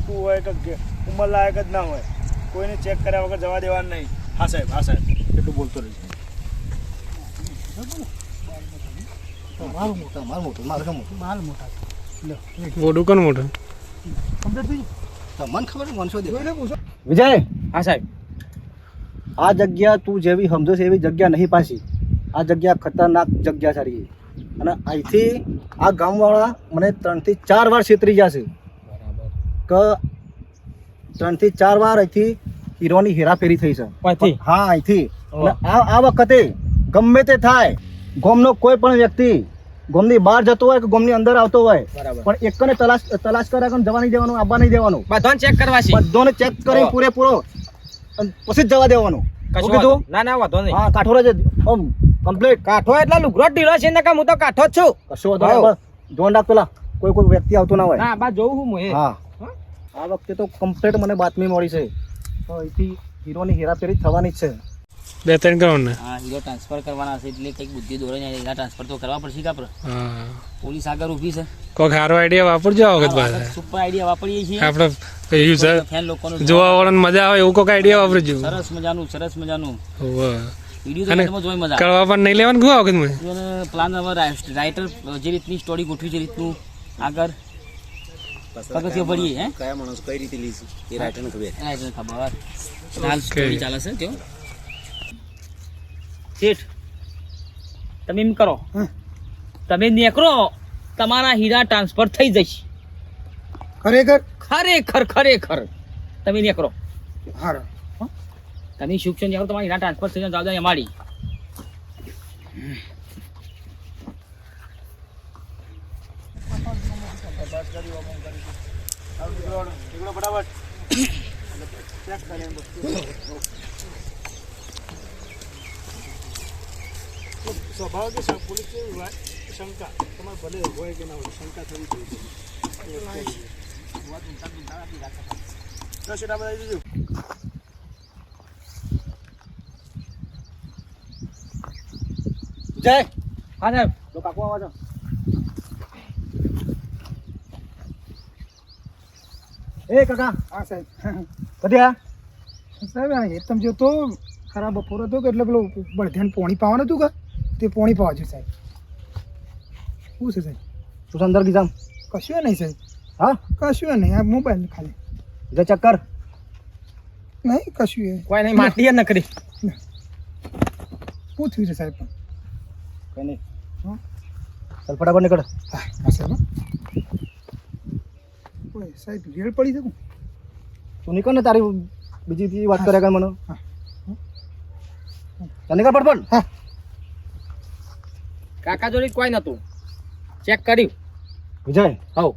મોટું હોય કે ઉંમરલાયક જ ના હોય કોઈને ચેક કર્યા વગર જવા દેવાનું નહીં. હા સાહેબ હા સાહેબ. એટલું બોલતો રહીશ મારું મોટા મારું મોટું માલ મોટા મોટું કોણ મોટું તમને ખબર છે મનસો પૂછો? વિજય? હા સાહેબ. આ જગ્યા તું જેવી સમજો છે એવી જગ્યા નહીં પાછી. આ જગ્યા ખતરનાક જગ્યા સારી અને અહીંથી આ ગામવાળા મને ત્રણથી ચાર વાર છેતરી જશે કે ત્રણથી ચાર વાર અહીંથી હીરોની હેરાફેરી થઈ છે. હા અહીંથી. આ વખતે ગમે તે થાય ગોમનો કોઈ પણ વ્યક્તિ ગોમની બહાર જતો હોય કે ગોમની અંદર આવતો હોય પણ એકને તલાશ તલાશ કરે જવા નહીં દેવાનું આવવા નહીં દેવાનું. બધાને ચેક કરવા છે. બધાને ચેક કરી પૂરેપૂરો પછી જ જવા દેવાનું. કીધું? ના ના વાંધો નહીં. હા કાઠોર છે ઓમ કમ્પ્લીટ કાઠો એટલે લુગરો ઢીલો છે ને કામ હું તો કાઠો જ છું. કશો વાંધો હા. રાખ પેલા. કોઈ કોઈ વ્યક્તિ આવતો ના હોય. ના બા જોઉં હા હા? આ વખતે તો કમ્પ્લીટ મને બાતમી મળી છે. તો અહીંથી હીરોની હેરાફેરી થવાની જ છે. બે ત્રણ કરોડ ને હા હીરો ટ્રાન્સફર કરવાના છે એટલે કંઈક બુદ્ધિ દોરે ને હીરા ટ્રાન્સફર તો કરવા પડશે કાપર હા. પોલીસ આગળ ઊભી છે. કોઈક સારો આઈડિયા વાપરજો આ વખત પાછા. સુપર આઈડિયા વાપરીએ છીએ. આપણે યુઝર ફેન લોકોનો જોવા વાળાને મજા આવે એવું કોઈક આઈડિયા વાપરજો. સરસ મજાનું સરસ મજાનું. મજા કરવા પણ નહીં લેવાનું શું આ વખત પ્લાન હવે રાઇટર જે રીતની સ્ટોરી ગોઠવી છે રીતનું આગળ પગથિયો ભરીએ હે? કયા માણસ કઈ રીતે લીધું એ રાઇટરને ખબર. રાઇટરને ખબર. હાલ સ્ટોરી ચાલે છે ત્યો શેઠ તમે એમ કરો. તમે તમારા હીરા ટ્રાન્સફર થઈ જશે. ખરેખર? ખરેખર ખરેખર. તમે નીકળો હારો. તમે શું છો તમારા હીરા ટ્રાન્સફર થઈ જાય જવાબદારી અમારી. નીકળો ફટાફટ ચેક કરે એમ સ્વભાવ કે પોલીસ કેવી હોય શંકા તમારે ભલે હોય કે ના હોય શંકા થવી જોઈએ જય. હા સાહેબ. કાકુ આવા એ કાકા. હા સાહેબ. કદી આ સાહેબ આ હેતમ જો તો ખરાબ બપોર હતો કે એટલે પેલો બળધ્યાન પોણી પાવાનું હતું કે? તે પોણી પાવા છે સાહેબ. શું છે સાહેબ? તું અંદર ગીજામ? કશું નહીં સાહેબ. હા? કશું નહીં આ મોબાઈલ ખાલી. જો ચક્કર. નહીં કશું એ. કોઈ નહીં માટી જ નકરી. શું થયું છે સાહેબ? પણ કઈ નહીં. હા. ચાલ ફટાફટ નીકળ. હા સાહેબ. હા. ઓય સાહેબ રેડ પડી શકું તું નીકળ ને તારી બીજી વાત કરે કર મને. નીકળ ફટફટ હા. કાકા જોડી કોઈ નતું. ચેક કર્યું. વિજય. હવ.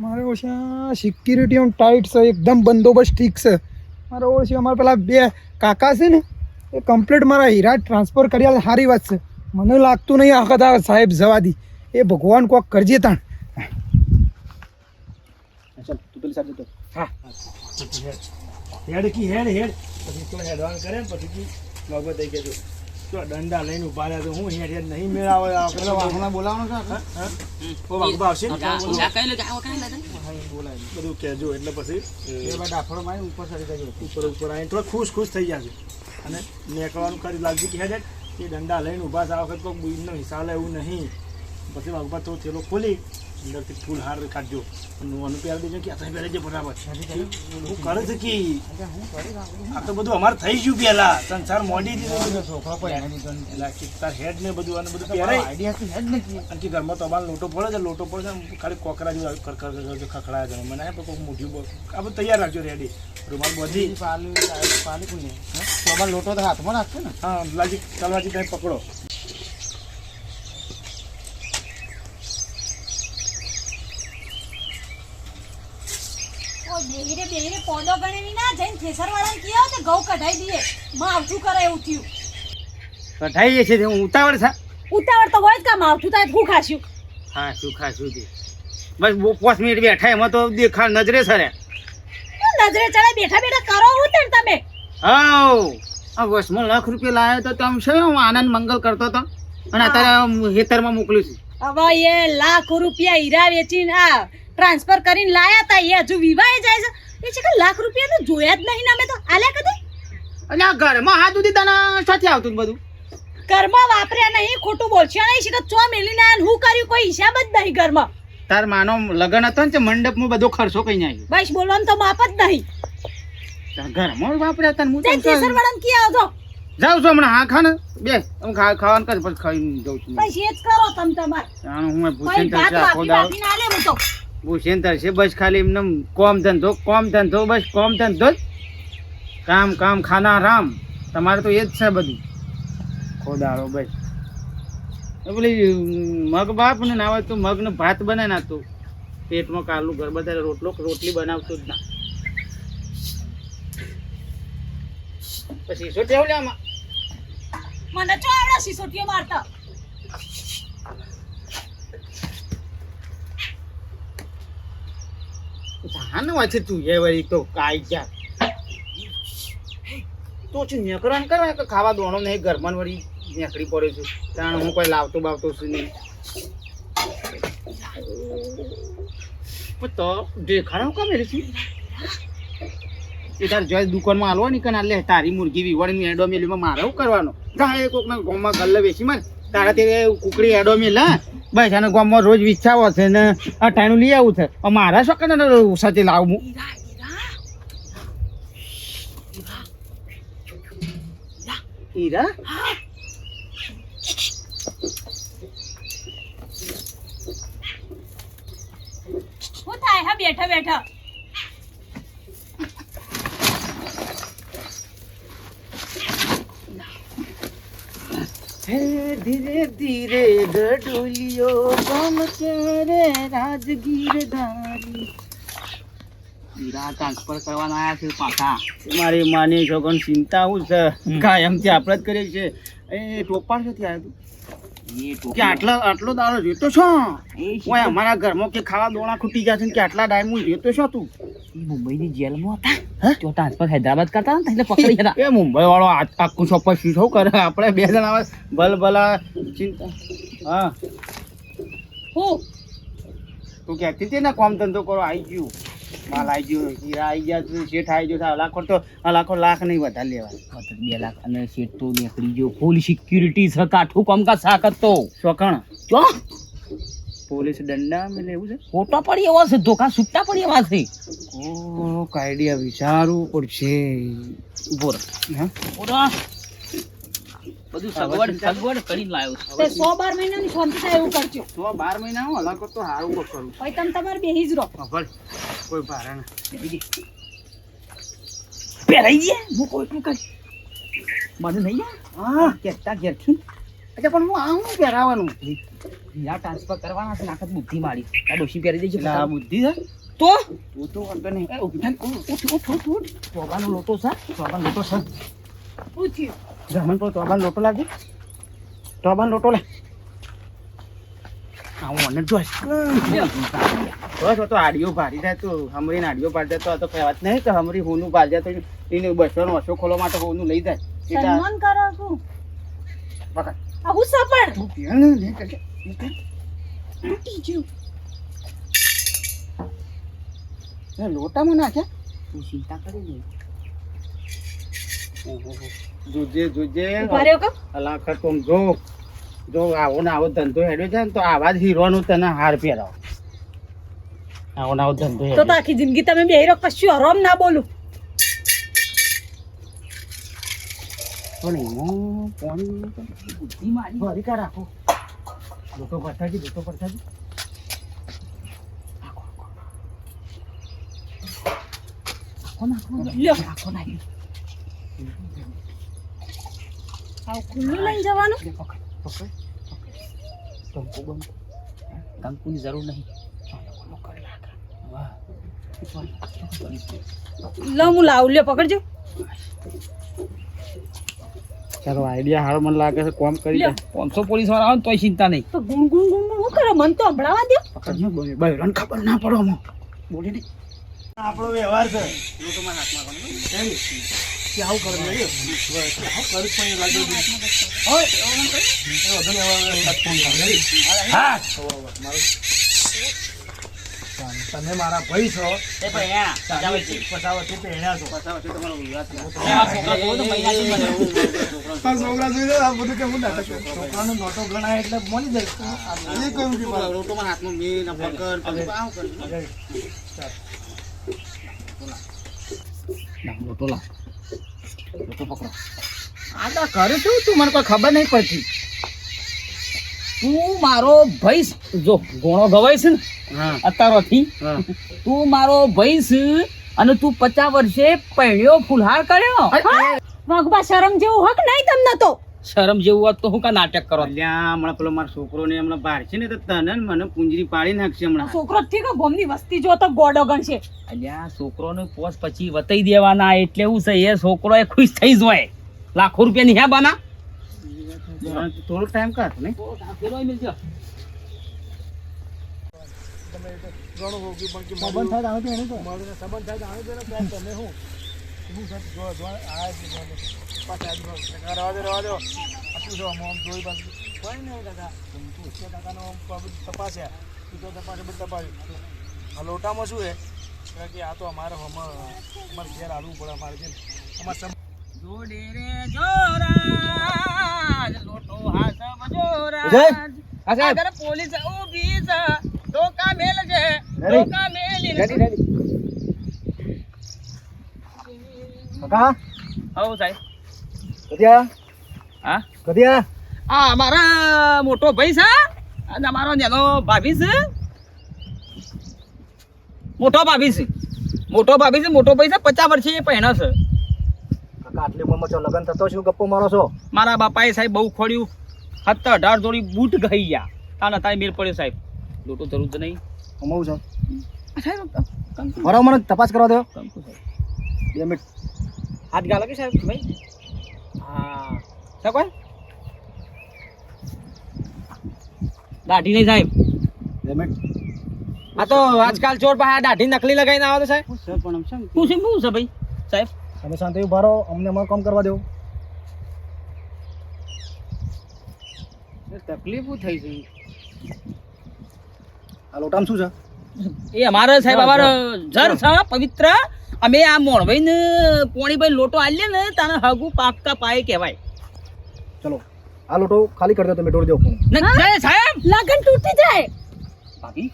મારે ઓછા સિક્યુરિટી ઓન ટાઈટ છે એકદમ બંદોબસ્ત ઠીક છે. મારે ઓછી અમારા પેલા બે કાકા છે ને એ કમ્પ્લીટ મારા હીરા ટ્રાન્સફર કર્યા સારી વાત છે. મને લાગતું નહીં આ કદા સાહેબ જવા દી. એ ભગવાન કોક કરજે તાણ. પેલી સાઈડ જતો. હેડ કી હેડ. હેડ પછી તો હેડવાન કરે ને પછી કી લોગો થઈ ગયો તો. દંડા લઈને ઊભા રહ્યા તો હું હેડ હેડ નહીં મેળાવે. આ પેલો વાઘના બોલાવવાનો છે હા? હા? ઓ વાઘબા આવશે ને? જા- જા કઈ લે, જા કઈ લે. બધું કહેજો એટલે પછી ઉપર ઉપર આવીને થોડા ખુશ ખુશ થઈ જશે અને નીકળવાનું કરી લાગજી કે હેડ હેડ. એ દંડા લઈને ઊભા છે. આ વખત કોઈ બુઈનો હિસાબ લે એવું નહીં. પછી વાઘબા તો થેલો ખોલી. અંદરથી ફૂલ હાર કાઢજો. અને અનુ પહેરી દેજો કે આ તમે પહેરી બરાબર હું કરે છે કે? આ તો બધું અમારે થઈ ગયું પેલા સંસાર મોડી દીધો એટલે કે તાર હેડ ને બધું અને બધું પહેરાય. અને ઘરમાં તો અમારે લોટો પડે છે લોટો પડે છે ખાલી કોકરા જેવું કર કર કર કર ખખડાય છે. મને કોઈ મોઢું આ બધું તૈયાર રાખજો રેડી રૂમાલ બધી. લોટો તો હાથમાં રાખશે ને? હા લાજી તલવાજી તમે પકડો ઓ બેહીરે પોંડો ગણેલી ના જઈને થેસર વાળાને કહેવો કે ઘઉં કઢાઈ દઈએ. માવઠું કરે એવું થયું. કઢાઈ છે હું ઉતાવળ છે? ઉતાવળ તો હોય જ કા માવઠું થાય તો હું ખાશું? હા શું ખાશું તે? બસ પાંચ મિનિટ બેઠા એમાં તો દેખા નજરે સરે નજરે ચડે? બેઠા બેઠા કરો ઉતર તમે હાઉ! આ વર્ષમાં લાખ રૂપિયા લાવ્યો તો તમે શું હું આનંદ મંગલ કરતો હતો અને અત્યારે હેતરમાં મોકલું છું. હવે એ લાખ રૂપિયા હીરા વેચીને આ ટ્રાન્સફર કરીને લાયા તા એ હજુ વિવાહે જાય છે. એ છે કે લાખ રૂપિયા તો જોયા જ નહીં ને અમે તો. આલ્યા કદી? એટલે આ ઘરમાં હાથ સુધી તને સાથે આવતું બધું? ઘરમાં વાપર્યા નહીં ખોટું બોલશો નહીં છે કે ચો મેલીને આયા હું કર્યું? કોઈ હિસાબ જ નહીં ઘરમાં. તાર માનો લગન હતો ને તે મંડપમાં બધો ખર્ચો કઈ આવ્યો બસ બોલવાનું તો માપ જ નહીં. ઘરમાં વાપર્યા તને હું કેસર વાળાને કી આવતો જાઉં છું હમણાં હા ખા બે હું ખા ખાવાનું કર પછી જાઉં છું. બસ એ જ કરો તમ તમાર. હું ભૂસેન ભૂસેન તરશે બસ ખાલી એમને કોમ ધંધો કોમ ધંધો, બસ કોમ ધંધો જ. કામ કામ, ખાના, રામ. તમારે તો એ જ છે બધું. ખોદાળો બસ. પેલી મગ બાપ ને ના હોય તો મગનો ભાત બને ના તો. પેટમાં કાલું ઘર, બધા રોટલો, રોટલી બનાવતો જ ના. પછી આમાં. મને ચો આવડે સિસોટીઓ મારતા. જાન હોય છે તું એ વળી તો કાઈ જા તો છે નેકરાન કરવા કે ખાવા દોણો નહીં ઘરમાં વળી નેકડી પડે છે. કારણ હું કોઈ લાવતો બાવતો છું નહીં. તો દેખાડો કામ એ છે એ તાર જોઈ દુકાનમાં આલવા ની કને લે તારી મુરગી વિવડી એડો મેલીમાં મારે શું કરવાનો? એ કોકના ગામમાં ગલ્લે બેસી માર. તારા તે કુકડી એડો મેલ બસ આને ગામમાં રોજ વિચાવો છે ને અટાણું લઈ આવું છે. મારા શું કને સાથે લાવું. હીરા થાય બેઠા બેઠા. હે ધીરે ધીરે ગઢોલિયો ગમ રે રાજગીર ધારી હીરા ટ્રાન્સફર કરવાના આવ્યા છે પાછા મારી માની છોકન ચિંતા હું છે કાયમથી આપણે જ કરીએ છે એ ટોપાણ ક્યાંથી આવ્યું તું કે આટલો આટલો દાડો જોતો છો ઓય અમારા ઘરમાં કે ખાવા દોણા ખૂટી જશે ને કે આટલા ટાઈમ હું જોતો છો તું? મુંબઈની જેલમાં હતા? તો ટ્રાન્સફર હૈદરાબાદ કરતા હતા એટલે પકડી હતા એ મુંબઈ વાળો આખું ચોપ્પસ શું કરે? આપણે બે જણ આવે ભલ ભલા ચિંતા. હા. હું? તું કહેતી હતી ને કોમ ધંધો કરો આવી ગયું. માલ આવી ગયો હીરા આવી ગયા તું શેઠ આવી ગયો થાય આ લાખો તો આ લાખો લાખ નહીં વધારે લેવા બે લાખ. અને શેઠ તો નીકળી ગયો. ફૂલ સિક્યુરિટી છે કાઠું કામકાજ સાકત તો શોખણ ચો પોલીસ દંડા મેં એવું છે? ખોટા પડી એવો છે ધોકા છૂટા પડી એવા છે. ઓ કાયડિયા વિચારવું પડશે. બોર હા? ઓરા બધું સગવડ સગવડ કરીને લાવ્યો છું. તે સો બાર મહિનાની શાંતિ થાય એવું કરજો. 100 બાર મહિના હું હલાકો તો સારું કો કરું. ભાઈ તમ તમારે બેહી જ રહો. ખબર કોઈ ભારા ના. પહેરાઈ ગયા? હું કોઈ કરી? મને નહીં આ હા. કેતા ઘેરથી? અચ્છા પણ હું આવું પહેરાવાનું હીરા ટ્રાન્સફર કરવાના છે નાખત બુદ્ધિ મારી. આ ડોશી પહેરી દેજો આ બુદ્ધિ છે? તો? તું તો વાંધો નહીં. ઉઠ ઉઠ ઉઠ ઉઠ ઉઠ ચોબાનો લોટો છે ચોબાનો લોટો છે. પૂછ્યું જમણ પર તોબાન લોટો લાગે. તોબાન લોટો લે. આવું મને જોઈશ. બસ તો આડીઓ ભારી જાય તો હમરીને આડીઓ ભારી જાય તો આ તો કહેવાત નહીં કે હમરી હોનું ભારી જાય તો એને બસોનો વસો ખોલવા માટે હોનું લઈ જાય. સન્માન કરો છું પકડ. આ હું સપણ તું. પીએ ને, લે કરજે. લે કર. તૂટી ગયું. એ લોટામાં નાખ્યા? તું ચિંતા કરી. જોજે જોજે. અલાખર જો જો આવો ને આવો ધંધો હેડ્યો છે ને તો આવા જ હીરોનું તને હાર પહેરાવો. આવો ને આવો ધંધો તો આખી જિંદગી તમે બે રહો કશું હરોમ ના બોલું. પણ એમાં પાણી બુદ્ધિ મારી ભરી કા રાખો? લોટો પડતાજી લોટો પડતાજી. લ્યો. આવું ખુલ્લું લઈને જવાનું? કંકુની જરૂર નહીં. લો હું લાવું. લ્યો પકડજો. ચાલો આઈડિયા હારો મને લાગે છે કોમ કરી દે. પાંચસો પોલીસવાળા આવે ને તોય ચિંતા નહીં. તો ગુમ ગુમ ગુમ હું શું કરો? મને તો હંભળાવા દે પકડ ને બહેરાન ખબર ના પડો આમાં. બોલી નહીં આપણો વ્યવહાર છે. લોટોમાં હાથમાં કે આવું કરે લે આવું કરું? પણ એ લાગે હોય એવું ન ને કરે હા મારું તમે મારા ભાઈ છો. એ ભાઈ હા ચાલે છે. આ તમારો આ છોકરા જોઈને આ બધું કેવું નાટક છોકરાનો નોટો ગણાય એટલે મોની જાય. એ કહ્યું કે મારે. રોટોમાં હાથમાં મેં ના પકડ પછી આવું કર લોટો લા લોટો પકડો આ તો કરે શું? તું મને કોઈ ખબર નહીં પડતી. તું મારો ભાઈ જો ગોણો ગવાય છે ને અત્યારોથી તું મારો ભાઈ છે અને તું પચાસ વર્ષે પહેણ્યો ફુલહાર કર્યો? વાઘબા શરમ જેવું હક નહીં તમને તો. શરમ જેવું હોત તો હું કા નાટક કરો? અલ્યા હમણાં પેલો મારો છોકરો ને હમણાં બહાર છે ને તો તને મને પૂંજરી પાડી નાખશે હમણાં. છોકરો ઠીક ગોમની વસ્તી જો તો ગોડો ગણશે અલ્યા છોકરોને પોસ પછી વતાઈ દેવાના એટલે એવું છે એ છોકરો એ ખુશ થઈ જાય લાખો રૂપિયાની હે બાના? થોડો ટાઈમ કાઢ ને. ઘણું હોગ્યું પણ કે સંબંધ થાય તો આવે તો એનું સંબંધ થાય તો તો ને તમે હું હું સર જો જો આ જ પાછા આજ રવા દે રવા દે. શું છે આમ આમ જોઈ બાજુ? કોઈ નહીં કાકા તું છે કાકાનો તપાસ્યા. તું તો તપાસે બધું તપાસ્યું. આ લોટામાં શું છે? કારણ કે આ તો અમારે હમણાં અમારે ઘેર આવવું પડે અમારે જેમ અમારે સમ જોડે રે જોરાજ લોટો હાસબ જોરાજ હા, પોલીસ ઊભી છે. ધોકા મેલ છે ધોકા મેલી રેડી રેડી કાકા? હઉ સાહેબ. કદિયા હા? કદિયા આ અમારા મોટો ભાઈ છે અને અમારો નેનો ભાભી છે. મોટો ભાભી છે. મોટો ભાભી છે મોટો ભાઈ છે પચાસ વર્ષે એ પહેણા છે. કાકા આટલી ઉંમરમાં છો લગન થતો શું ગપ્પો મારો છો? મારા બાપાએ સાહેબ બહુ ખોડ્યું સત્તર અઢાર જોડી બૂટ ગઈ ગયા. તાના તારે મેળ પડ્યો સાહેબ. લોટો જરૂર તો નહીં. કમાવું છો. સાહેબ બરાબર મને તપાસ કરવા દો. બે મિનિટ. હાથ ગાલો કે સાહેબ ભાઈ? હા. સાહેબ કોઈ? દાઢી નહીં સાહેબ. બે મિનિટ. આ તો આજકાલ ચોર પાસે દાઢી નકલી લગાવીને આવે તો સાહેબ. પણ શું શું છે શું છે ભાઈ? સાહેબ? તમે શાંતિ ઊભા રહો અમને અમારું કામ કરવા દેવું તકલીફો થઈ છે? આ લોટામાં શું છે? એ અમારે સાહેબ અમારે જર છે પવિત્ર. અમે આ મોણભાઈને પોણીભાઈ લોટો આલીએ ને તાને હગુ પાકતા પાય કહેવાય. ચલો આ લોટો ખાલી કરી દો તમે ઢોળી દો સાહેબ, લગન તૂટી જાય. ભાભી?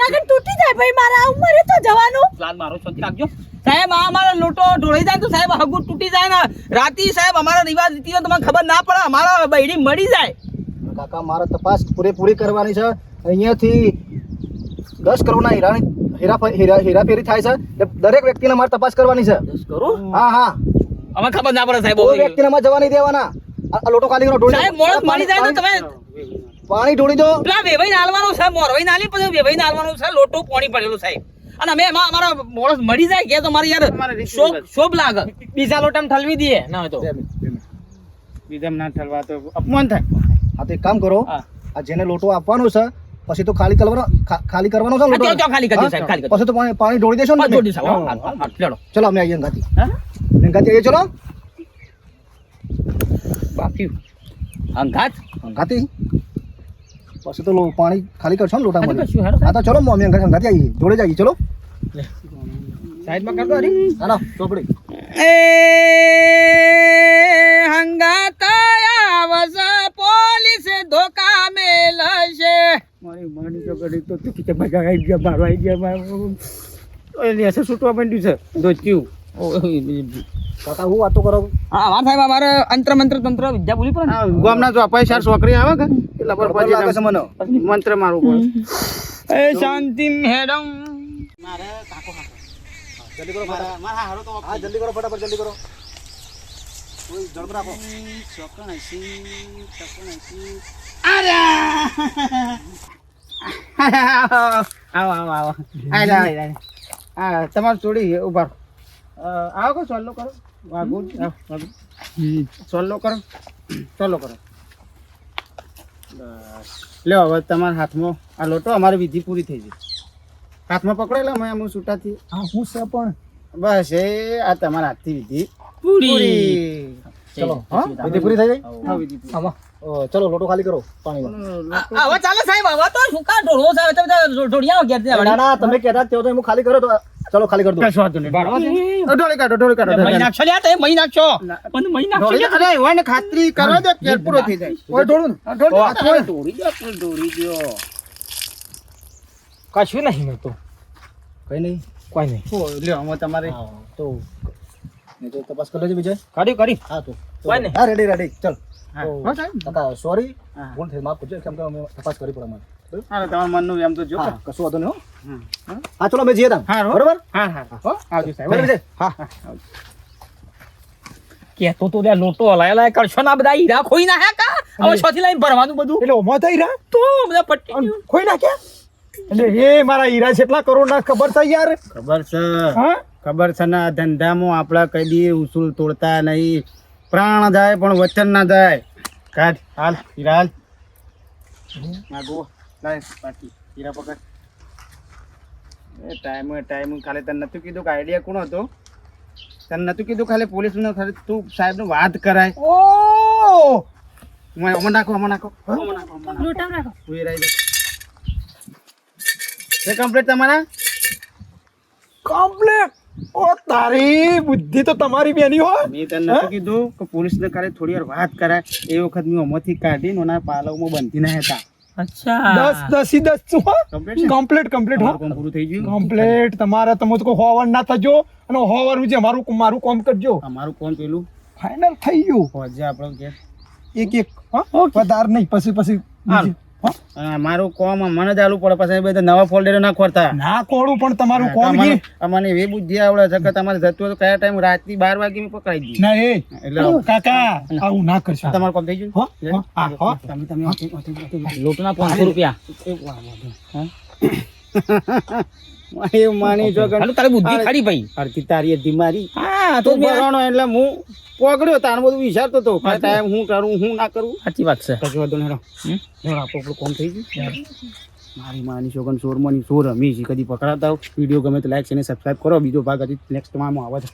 લગન તૂટી જાય ભાઈ મારા ઉંમરે તો જવાનું. પ્લાન મારો શાંતિ રાખજો. સાહેબ આ અમારો લોટો ઢોળાઈ જાય તો સાહેબ હગુ તૂટી જાય ને. રાતી સાહેબ અમારા રિવાજ રીતિઓ તમને ખબર ના પડે અમારા બૈડી મળી જાય. કાકા મારે તપાસ પૂરેપૂરી કરવાની છે. અહીંયાથી દસ કરોડના હીરાની હીરા હીરા હીરાફેરી થાય છે. એટલે દરેક વ્યક્તિને મારે તપાસ કરવાની છે. હા હા. અમે ખબર ના પડે સાહેબ કોઈ વ્યક્તિને મારે જવા નહીં દેવાના. આ લોટો ખાલી કરો ઢોળી સાહેબ દો. મારી જાય તો તમે. પાણી ઢોળી દો. પેલા વેવાઈ નાલવાનું છે મોરવાઈ નાલી પછી વેવાઈ નાલવાનો છે લોટો પાણી પડેલું સાહેબ. અને અમે એમાં અમારા મોળસ મળી જાય કે તો મારી યાર શોભ શોભ લાગે. બીજા લોટામ ઠલવી દઈએ. ના તો. બીજામ ના ઠલવા તો અપમાન થાય. હા તો એક કામ કરો. આ જેને લોટો આપવાનો છે પછી તો ખાલી કરવાનો ખાલી કરવાનો છે લોટો? ખાલી કરજો સાહેબ, ખાલી કરજો. પછી તો પાણી પાણી ઢોળી દેશો ને ઢોળી દેશો. હા, ચલો. અમે આવીએ ગાતી? ગાતી આવીએ ચલો. બાકી અંગાત? અંગાતી પછી તો પાણી ખાલી કરશો ને લોટામાં ખાલી હા તો ચલો અમે અંગાતી આવીએ. જોડે જઈએ ચલો. સાઈડમાં કર દો અરે હાલો ચોપડી. એ હંગાતા આવસ પોલીસ ધોકા મેલશે. મારી માની તો ઘડી તો તું કે મજા આવી ગયા મારો આવી ગયા મારો એની અસર છૂટવા માંડ્યું છે. દોચ્યું કાકા હું વાતો કરો? હા વાત સાહેબ અમારે અંત્ર મંત્ર તંત્ર વિદ્યા બોલી પડે આ ગામના જો અપાય ચાર છોકરી આવે કે એટલે બરાબર લાગે છે મને. પછી મંત્ર પડે. એ શાંતિ હેડમ. મારે કાકો જલ્દી કરો મારા મારા હારો તો હા જલ્દી કરો ફટાફટ જલ્દી કરો. કોઈ જળમ રાખો. ચોકણ હસી ચોકણ હસી આવો આવો આવો આવો આવો આય આ તમારું ચોડી ઊભા આવો કો સોલ્લો કરો. વાગુ સોલો સોલ્લો કરો સોલ્લો કરો. બસ. લ્યો હવે તમારા હાથમાં આ લોટો અમારી વિધિ પૂરી થઈ જાય હાથમાં પકડેલા મેં અમુક છૂટાથી. હા હું છે પણ. બસ એ આ તમારા હાથથી વિધિ પૂરી. ચલો હા? વિધિ પૂરી થઈ ગઈ? વિધિ અ, ચલો લોટો ખાલી કરો પાણી હવે ચાલે સાહેબ હવે તો શું કા ઢોળો સાહેબ તમે તો ઢોળિયા ઘેરથી ના ના તમે કહેતા તેઓ તો હું ખાલી કરો તો ચલો ખાલી કરી દો. કશું વાંધો નહીં? ઢોળી કાઢો ઢોળી કાઢો મહી નાખશો લ્યા તે મહી નાખશો. પણ મહી નાખશો અરે હોય ને ખાતરી કરો દે કેર પૂરો થઈ જાય. ઓય ઢોળું ઢોળી. દો ઢોળી. દો કશું નહીં મેં તો. કઈ નહીં. કોઈ નહીં. હો, લ્યો આમાં તમારે. તો તો તપાસ કરી લેજો વિજય કાઢ્યું કરી. હા તો કોઈ નહીં. હા રેડી રેડી ચલ. હા. સાહેબ કાકા સોરી ભૂલ થઈ માફ કરજો. કેમ કે અમે તપાસ કરી પડે અમારે. હા તમારા મનનું એમ તો જો. કશું વાંધો નહીં હા. હા? ચલો અમે જઈએ તાન. હા, બરોબર? હા હા આવજો સાહેબ. બરાબર હા. હા. આવજો. તો લોટો હલાય હલાય કરશો ના બધા હીરા ખોઈ ના કા? હવે છથી લઈને ભરવાનું બધું. એટલે ઓમો થઈ રહ્યા તો બધા પટ્ટી ખોઈ નાખ્યા? એટલે એ મારા હીરા કેટલા કરોડ ના ખબર યાર? ખબર છે. હા? ખબર છે ના ધંધામાં આપડે કઈ દી ઉસૂલ તોડતા નહીં. પ્રાણ જાય પણ વચન ના જાય. કાઢ હાલ હીરા હાલ. આ ગો લાય બાકી. હીરા પકડ. એ ટાઈમ ટાઈમ ખાલી તને નતું કીધું કે આઈડિયા કોણ હતો? તને નતું કીધું ખાલી પોલીસ નો ખાલી તું સાહેબનું વાત કરાય. ઓ! હમણાં નાખો હમણાં નાખો. અમર નાખો રહી જા કમ્પ્લીટ તમારા? કમ્પ્લેટ ઓ તારી બુદ્ધિ તો તમારી બેની હો મેં તને નતું કીધું કે પોલીસને ખાલી થોડી વાર વાત કરાય. એ વખત મેં અમોથી કાઢીને ઓના પાલવમાં બંધી ના હતા. અચ્છા. દસ દસી દસ શું હો? કમ્પ્લીટ કમ્પ્લેટ હો? પૂરું થઈ ગયું? કમ્પ્લીટ તમારે તમે તો હોવર ના થજો. અને હોવર જે મારું મારું કામ કરજો. મારું કોમ પેલું? ફાઇનલ થઈ ગયું. હોજે આપણો કે એક એક હા? વધારે નહીં પછી પછી અને કોમ મને ચાલુ પડે. પછી એ બધા નવા ફોલ્ડર ના ખોરતા. ના કોડું પણ તમારું કોમ છે અમને- અમને એવી બુદ્ધિ આવડે છે કે તમારે જતું હોય તો કયા ટાઈમ રાતની બાર વાગે મેં પકડાઈ દઈએ. ના એ. એટલે કાકા આવું ના કરશો. તમારું કોમ થઈ ગયું? હો, હો, હા, હો. તમે તમે. લોટના પાંચસો રૂપિયા. એ વાહ, વાહ, હા? એ માની છો હાલો તારી બુદ્ધિ ખરી ભાઈ. અડધી તારી અડધી મારી હા તો ભરવાનો એટલે હું પકડ્યો તાર બધું વિચારતો તો. કે ટાઈમ હું કરું હું ના કરું? સાચી વાત છે. કશું વાંધો હેડો. હેડો, આપણું થઈ ગયું? મારી માની છોકન સોર માની સોર રમી છે કદી પકડાતા વીડિયો ગમે તો લાઈક અને સબસ્ક્રાઈબ કરો. બીજો ભાગ હજી નેક્સ્ટમાં આવે છે